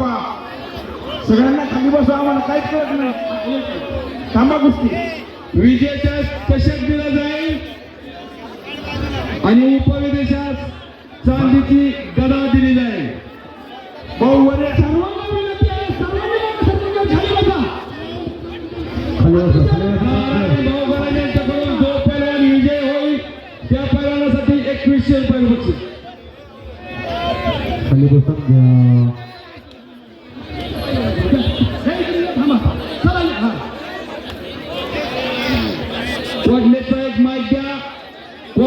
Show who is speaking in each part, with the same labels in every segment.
Speaker 1: बाप्पा. सगळ्यांना खाली बसा आम्हाला काहीच कळत नाही. थांबा गोष्टी
Speaker 2: विजेच्या चषक दिला जाईल. आणि उपविदेशात चांदीची गदा दिली जाईल.
Speaker 1: भाऊ वर सर्वांना विनंती आहे सर्वांना खाली बसा. खाली बसा खाली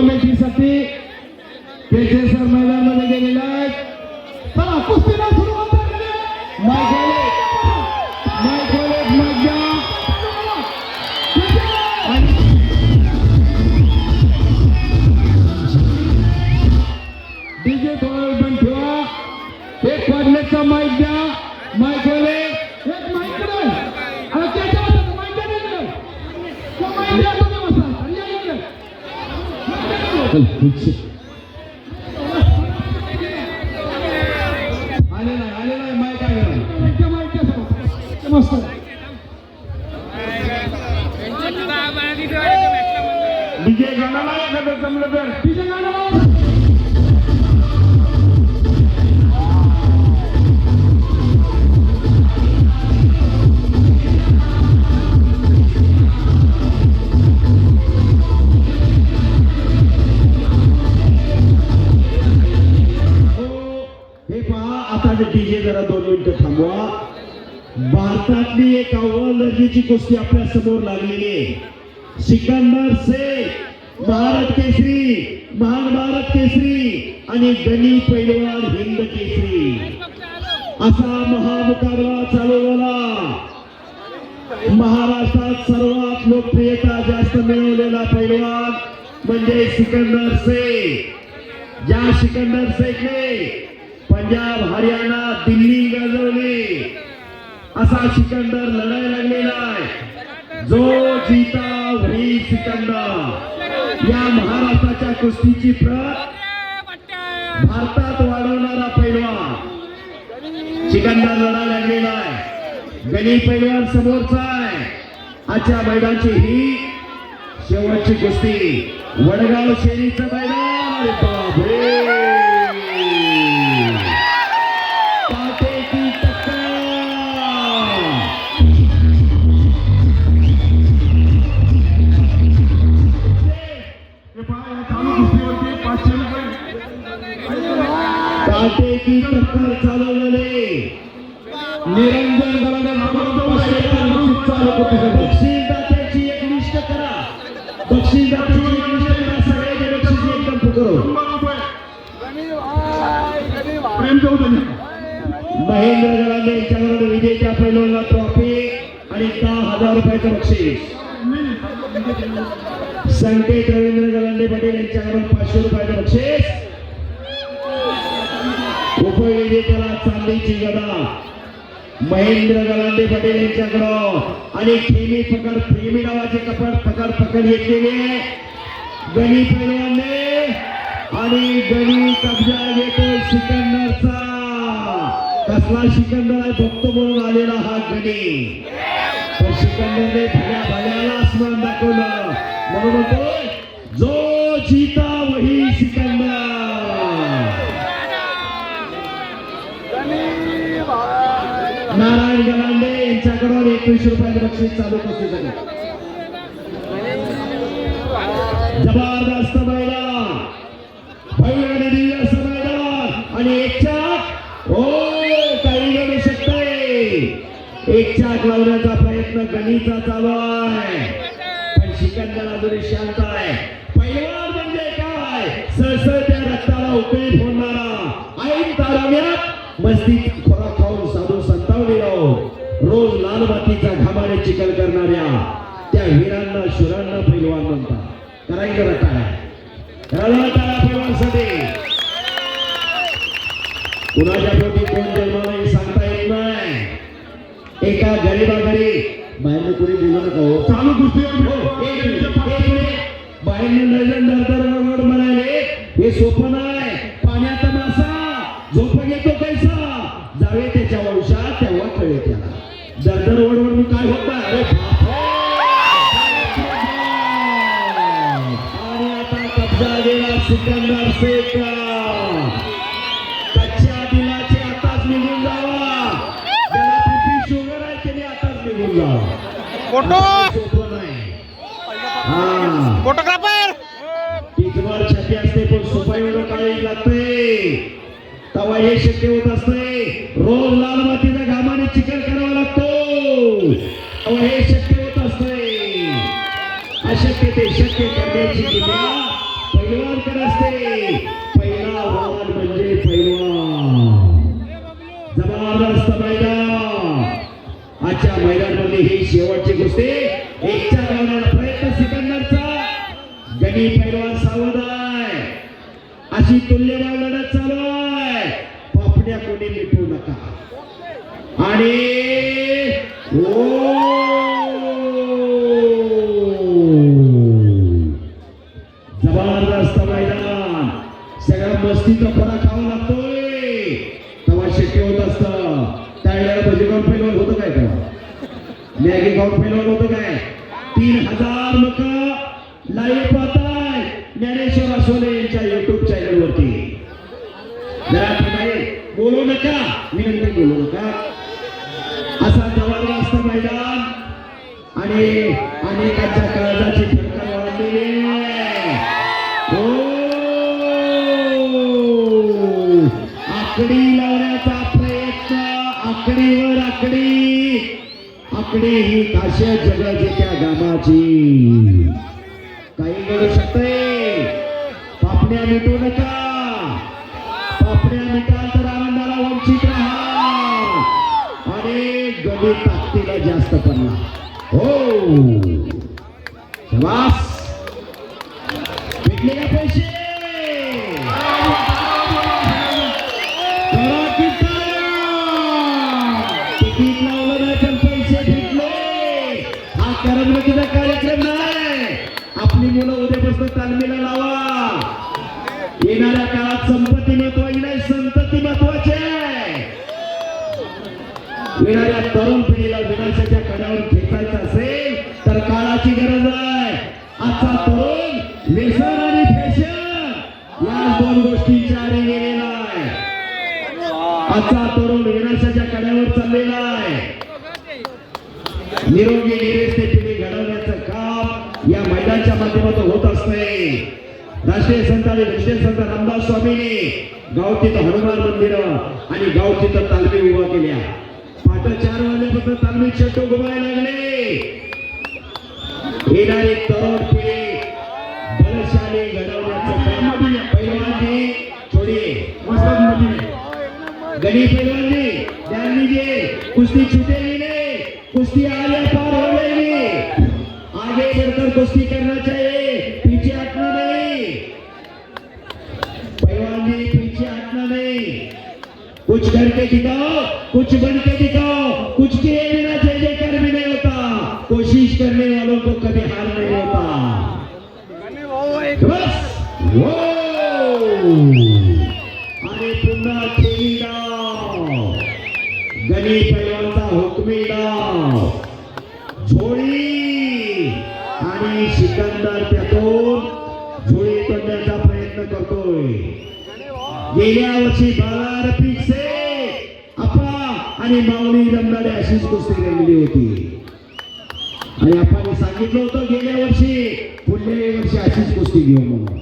Speaker 2: कॉमेंट्रीसाठी पेशेसर मैदानामध्ये गेलेले आहेत.
Speaker 1: चला कुस्तीला सुरुवात
Speaker 2: द्या डीजे थोडा पण ठेवा एक वाजल्याचा माईक द्या माईक वाले
Speaker 1: एक माईक पुढे. आणि त्याच्या हातात माईक द्या इकडे. तो माईक द्या तुम्ही बसा. आणि या इकडे.
Speaker 2: आले नाही आले नाही माईक आले नाही
Speaker 1: त्या माईक द्या समोर. मस्त डीजे गाणं लावा एखादं जमलं तर डीजे गाणं
Speaker 3: आता जरा दोन मिनिटं थांबवा. भारतातली एक अव्वल दर्जाची कुस्ती आपल्यासमोर लागलेली आहे. सिकंदर शेख भारत केसरी महान भारत केसरी आणि गणी पैलवान हिंद केसरी. असा महामुकाबला चालू झाला महाराष्ट्रात सर्वात लोकप्रियता जास्त मिळवलेला पैलवान म्हणजे सिकंदर शेख ज्या सिकंदर शेखने पंजाब हरियाणा दिल्ली गाजवली असा सिकंदर लढायला लागलेला आहे. जो जीता वही सिकंदर. या महाराष्ट्राच्या कुस्तीची प्रत भारतात वाढवणारा पैलवान. सिकंदर लढायला लागलेला आहे. गणी पैलवान समोरचा आहे. आजच्या मैदानची ही शेवटची कुस्ती. वडगाव शेरीचं मैदान. बाबरे काटेकी टक्कर चालवलेले.
Speaker 2: निरंजन गलाने चालू कुस्तीसाठी
Speaker 3: एक लिस्ट करा. बक्षीसदात्याची एक लिस्ट करा. सगळ्याचे बक्षीस एकदम फुकरो महेंद्र गलांडे यांच्याकडून विजयच्या पैलूला ट्रॉफी आणि दहा हजार रुपयाचं बक्षीस. संकेत रवींद्र गलांडे पाटील यांच्याकडून पाचशे रुपयाचं बक्षीस. उपविजेत्याला चांदीची गदा. महेंद्र गलांडे पटेल यांच्याकडं. आणि खेमी पकड खेमी नावाचे कपड पकड पकड घेतलेले गणी पैलवानने आणि गणी कब्जा घेतो सिकंदरचा. कसला सिकंदर आहे भक्त म्हणून आलेला हा गणी तर सिकंदरने भल्या भल्याला स्मरण दाखवलं. म्हणून म्हणतो जो चिता वही सिकंदर नारायण गलांडे यांच्याकडून एकवीस रुपयाचं बक्षीस चालू कुस्तीसाठी जबरदस्त मैदान भव्य आणि दिव्य असं मैदान. आणि एक चाक हो काही घडू शकते. एक चाक लावण्याचा प्रयत्न गणिता चालू आहे. पण सिकंदर अजून शांत आहे. पैलवान म्हणजे काय? सळसळत्या रक्ताला उपयोग होणारा ऐन ताराव्यात मस्ती रोज लाल घामाने चिखल करणाऱ्या त्या वीरांना शुरांना पैलवान म्हणतात. करायचं का टाळ्या पैलवानसाठी कुणाच्या पोटी कोण जन्माला हे सांगता येत नाही. एका गरीबा घरी बाहेरनं कोणी बोलू नका हो.
Speaker 1: चालू गोष्टी
Speaker 3: हो, नजर म्हणाले हे सोपं नाही. होत अरे आणि आता कब्जा गेला सिकंदर शेख कच्च्या दिलाचे आताच निघून जावा ज्याला शुगर आहे त्याने आताच निघून जावा
Speaker 4: फोटो
Speaker 3: सोपं नाही
Speaker 4: फोटोग्राफर
Speaker 3: छाती असते पण सुपाई एवढं काळी लागते तेव्हा हे. शक्य होत असते रोज लाल मातीच्या घामाने चिकन करावा लागतो हे शक्य होत असते अशक्य ते शक्य करण्याची किमया पैलवानकडे असते. पहिला वाहन म्हणजे पैलवान जबरदस्त मैदान. आजच्या मैदानामध्ये ही शेवटची गोष्टी एकच्या लावण्याचा प्रयत्न सिकंदरचा. गणी पैलवान सावध आहे. अशी तुल्यभाव लढत चालू आहे. पापड्या कोणी मिटवू नका. आणि ओ भजी खाऊन पैलवान होतं काय तेव्हा मॅगी खाऊन पैलवान होतं काय? तीन हजार लोक लाईव्ह पाहतात आकडे ही काश्या जगाची त्या गामाची. काही घडू शकते. पापण्या मिटू नका. पापण्या मिटाल तर आनंदाला वंचित राहा. अरे गणित ताकदीला जास्त पडला हो. शबास. तालमीला लावा. येणाऱ्या काळात संपत्ती महत्वाची नाही संतती महत्वाची. आहे येणाऱ्या तरुण पिढीला विनाशाच्या कड्यावर खेचायचं असेल तर काळाची गरज आहे. आजचा तरुण व्यसन आणि फॅशन या दोन गोष्टींच्या आधी गेलेला आहे. आजचा तरुण विनाशाच्या कड्यावर चाललेला आहे. निरोगी निरेस्ते असते राष्ट्रीय संत आणि राष्ट्रीय संत रामदास स्वामींनी गाव तिथं हनुमान मंदिर आणि गाव तिथं तालमी उभा केल्या पाठ चार वाजल्यापासून तालमी चेटो उभारायला लागले. येणारे तरुण पिढी बलशाली घडवण्याचं काम पैलवानजी छोडी गणी पैलवानजी ध्यान दीजिए कुश्ती छूटेगी नहीं कुश्ती आगे पार हो आगे बढ़कर कुस्ती करना चाहिए उधर के दिखाओ कुछ बन के दिखाओ कुछ किए बिना जय जयकार भी नहीं होता। कोशिश करने वालों को कभी हार नहीं होता। बस वो। अरे पुन्हा खेळी डाव गणी पैलवानचा हुकमी डाव झोळी आणि सिकंदर त्यातून झोळी तोडण्याचा प्रयत्न करतोय। गेल्या वर्षी बाला रफिकसे आणि माऊली जमणारी अशीच कुस्ती रंगली होती. आणि आपण सांगितलं होतं गेल्या वर्षी पुढल्या वर्षी अशीच कुस्ती घेऊ म्हणून.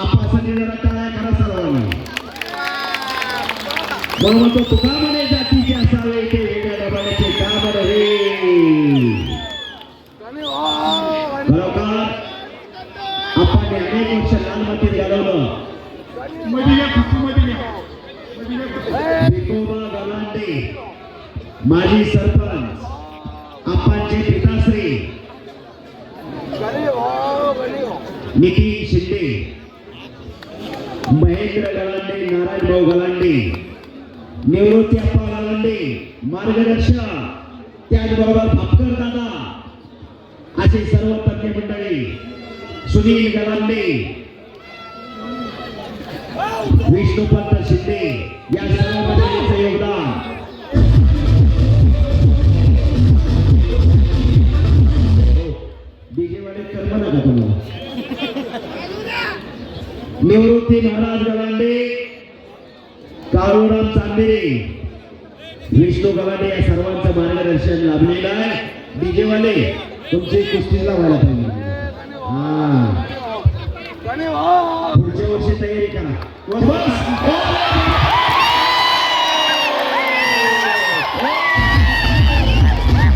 Speaker 3: आपासाठी जरा टाळ्या करा सर्वांना. म्हणून तो तुका म्हणे जातीचे असावे ते वेगळ्या डबाण्याचे का बरं रे. बरोबर आपण अनेक वर्ष लाल मातीत घालवलं विठोबा माजी सरपंच आपांचे पिताश्री निखिल शिंदे महेंद्र गलांडे नारायण भाऊ गलांडे निवृत्ती अप्पा गलांडे मार्गदर्शक त्याचबरोबर भापकर दादा असे सर्व तज्ञ मंडळी सुनील गलांडे विष्णुपंत शिंदे या निवृत्ती महाराज गवांडे काळूराम चांदिरे विष्णू गवांडे या सर्वांचं मार्गदर्शन लाभलेलं आहे. डीजेवाले तुमची कुस्तीला व्हायला पाहिजे. हा. पुढच्या वर्षी तयारी करा.